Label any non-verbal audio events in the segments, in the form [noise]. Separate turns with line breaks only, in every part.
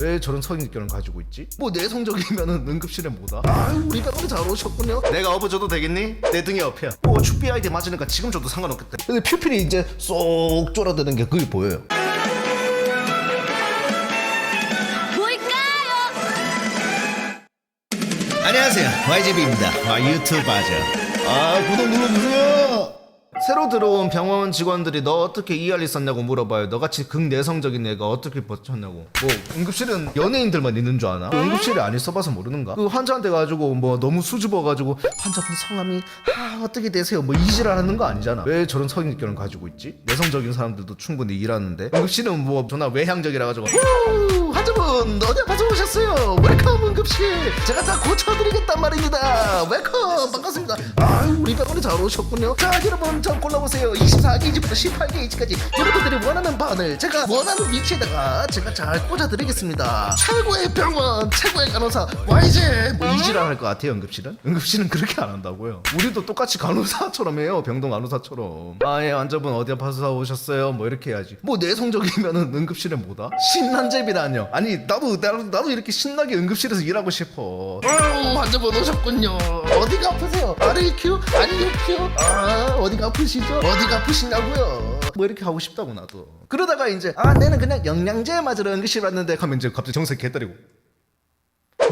왜 저런 성인견을 가지고 있지? 뭐내 성적이면은 [laughs] 응급실에 못 와. 아유 우리 병원 잘 오셨군요. 내가 업어줘도 되겠니? 내 등에 업혀. 뭐 축비 아이디 맞으니까 지금 줘도 상관없겠다. 근데 퓨피이 이제 쏙 쫄아드는 게 그게 보여요. 안녕하세요 YGB입니다. 아, 유튜브아죠아 구독 눌러주세요. 새로 들어온 병원 직원들이 너 어떻게 ER 있었냐고 물어봐요. 너같이 극내성적인 애가 어떻게 버텼냐고. 뭐 응급실은 연예인들만 있는 줄 아나? 뭐 응급실이안 있어봐서 모르는가? 그 환자한테 가지고 뭐 너무 수줍어가지고 환자분 성함이 아 어떻게 되세요? 뭐이질랄 하는 거 아니잖아. 왜 저런 성인결을 가지고 있지? 내성적인 사람들도 충분히 일하는데 응급실은 뭐 전화 외향적이라 가지고 오 환자분 어디 가파서 오셨어요? 웰컴 응급실 제가 다 고쳐드리겠단 말입니다. 웰컴 반갑습니다. 아 우리 병원에 잘 오셨군요. 자 여러분 저 골라보세요 24게이지부터 18게이지까지 여러분들이 원하는 바늘 제가 원하는 위치에다가 제가 잘 꽂아드리겠습니다 최고의 병원 최고의 간호사 YG 뭐이지랑 할것 같아요 응급실은 응급실은 그렇게 안 한다고요 우리도 똑같이 간호사처럼 해요 병동 간호사처럼 아예 환자분 어디 아파서 오셨어요 뭐 이렇게 해야지 뭐 내성적이면은 응급실에 뭐다 신난제이라뇨 아니 나도 나도, 나도 이렇게 신나게 응급실에서 일하고 싶어 아유 음, 환자분 오셨군요 어디가 아프세요 아래 큐 아니 큐 아, 어디가 아프 아프시죠? 어디가 아프시냐고요? 뭐 이렇게 하고 싶다고 나도. 그러다가 이제 아 나는 그냥 영양제 맞으러 응급실 왔는데 하면 이제 갑자기 정색 개때리고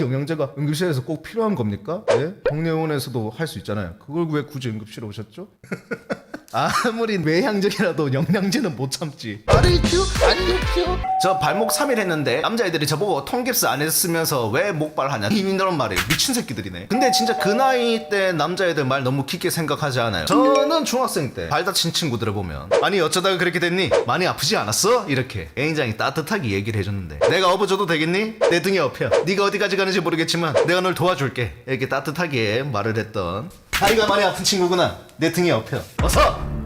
영양제가 응급실에서 꼭 필요한 겁니까? 네? 동네원에서도 할 수 있잖아요. 그걸 왜 굳이 응급실에 오셨죠? [laughs] 아무리 외향적이라도 영양제는 못 참지. RQ? RQ? 저 발목 3일 했는데 남자애들이 저보고 통깁스 안 했으면서 왜 목발하냐 이런 말에 미친 새끼들이네. 근데 진짜 그 나이 때 남자애들 말 너무 깊게 생각하지 않아요. 저는 중학생 때 발 다친 친구들을 보면 아니 어쩌다가 그렇게 됐니? 많이 아프지 않았어? 이렇게 굉장히 따뜻하게 얘기를 해줬는데 내가 업어줘도 되겠니? 내 등에 업혀. 네가 어디까지 가는지 모르겠지만 내가 널 도와줄게. 이렇게 따뜻하게 말을 했던 다리가 많이 아픈 친구구나. 내 등에 업혀. 어서!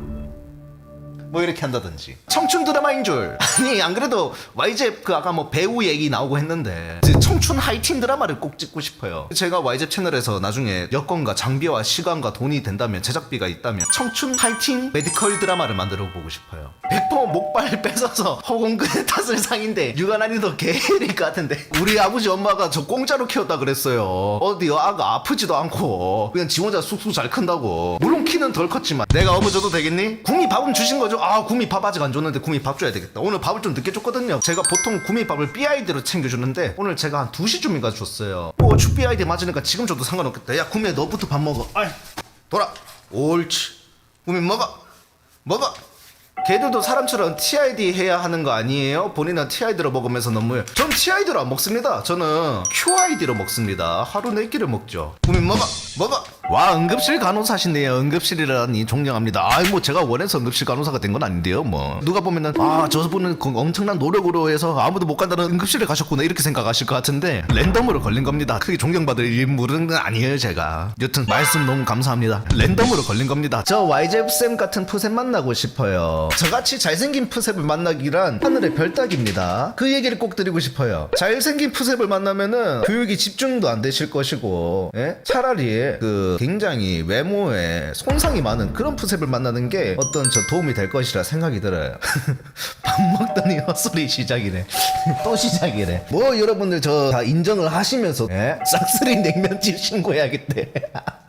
뭐 이렇게 한다든지 청춘 드라마인 줄 [laughs] 아니 안 그래도 YG 그 아까 뭐 배우 얘기 나오고 했는데 청춘 하이틴 드라마를 꼭 찍고 싶어요 제가 YG 채널에서 나중에 여건과 장비와 시간과 돈이 된다면 제작비가 있다면 청춘 하이틴 메디컬 드라마를 만들어 보고 싶어요 1 0 목발 [laughs] 뺏어서 허공근에 탓을 상인데 육아난이도 개일일 것 같은데 우리 아버지 엄마가 저 공짜로 키웠다 그랬어요 어디 요 아가 아프지도 않고 그냥 지 혼자 쑥쑥 잘 큰다고 물론 키는 덜 컸지만 내가 업어줘도 되겠니? 궁이 밥은 주신 거죠? 아 구미 밥 아직 안 줬는데 구미 밥 줘야 되겠다 오늘 밥을 좀 늦게 줬거든요 제가 보통 구미 밥을 BID로 챙겨주는데 오늘 제가 한 2시쯤인가 줬어요 오축 뭐 BID 맞으니까 지금 줘도 상관없겠다 야 구미야 너부터 밥 먹어 아이 돌아 옳지 구미 먹어 먹어 걔들도 사람처럼 TID 해야 하는 거 아니에요? 본인은 TID로 먹으면서 너무 전 TID로 안 먹습니다 저는 QID로 먹습니다 하루 네 끼를 먹죠 구미 먹어 먹어 와 응급실 간호사신데요. 응급실이라니 존경합니다. 아이 뭐 제가 원해서 응급실 간호사가 된 건 아닌데요. 뭐 누가 보면은 아 저분은 그 엄청난 노력으로 해서 아무도 못 간다는 응급실에 가셨구나 이렇게 생각하실 것 같은데 랜덤으로 걸린 겁니다. 크게 존경받을 인물은 아니에요 제가. 여튼 말씀 너무 감사합니다. 랜덤으로 걸린 겁니다. 저 YJ 쌤 같은 푸셈 만나고 싶어요. 저같이 잘생긴 푸셈을 만나기란 하늘의 별따기입니다. 그 얘기를 꼭 드리고 싶어요. 잘생긴 푸셈을 만나면은 교육이 집중도 안 되실 것이고 예? 차라리 그 굉장히 외모에 손상이 많은 그런 푸셉을 만나는 게 어떤 저 도움이 될 것이라 생각이 들어요. [laughs] 밥 먹더니 헛소리 시작이네. [laughs] 또 시작이네. 뭐 여러분들 저 다 인정을 하시면서 예, 싹쓸이 냉면집 신고해야겠대. [laughs]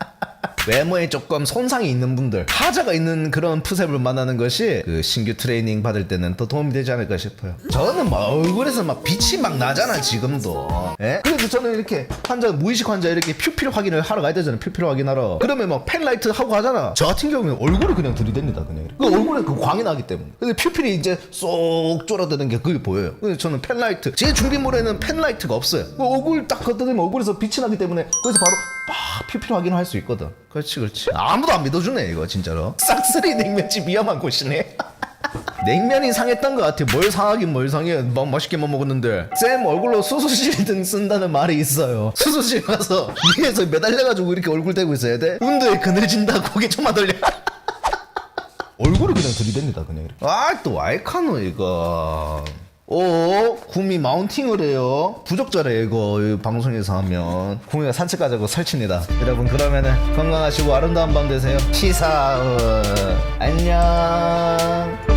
외모에 조금 손상이 있는 분들 하자가 있는 그런 푸셉을 만나는 것이 그 신규 트레이닝 받을 때는 더 도움이 되지 않을까 싶어요 저는 막 얼굴에서 막 빛이 막 나잖아 지금도 예? 그래서 저는 이렇게 환자 무의식 환자 이렇게 표피를 확인을 하러 가야 되잖아 표피를 확인하러 그러면 막 펜라이트 하고 하잖아 저 같은 경우는 얼굴을 그냥 들이댑니다 그냥 이렇게. 그 얼굴에 그 광이 나기 때문에 근데 퓨필이 이제 쏙 쫄아드는 게 그게 보여요 그래 저는 펜라이트 제 준비물에는 펜라이트가 없어요 그 얼굴 딱 걷어내면 얼굴에서 빛이 나기 때문에 그래서 바로 막 피피로 확인할 수 있거든. 그렇지, 그렇지. 아무도 안 믿어주네, 이거 진짜로. 싹쓸이 냉면집 위험한 곳이네. [laughs] 냉면이 상했던 것 같아. 뭘 상하긴 뭘 상해. 막 맛있게만 뭐 먹었는데. 쌤 얼굴로 수수실등 쓴다는 말이 있어요. 수수실 가서 위에서 매달려가지고 이렇게 얼굴 대고 있어야 돼? 운도에 그늘진다 고개 좀만 돌려. [laughs] 얼굴을 그냥 들이댑니다, 그냥. 아, 또 아이카노 이거. 어 구미 마운팅을 해요 부적절해 이거 방송에서 하면 구미가 산책 가자고 설치니다 여러분 그러면은 건강하시고 아름다운 밤 되세요 시사 어, 안녕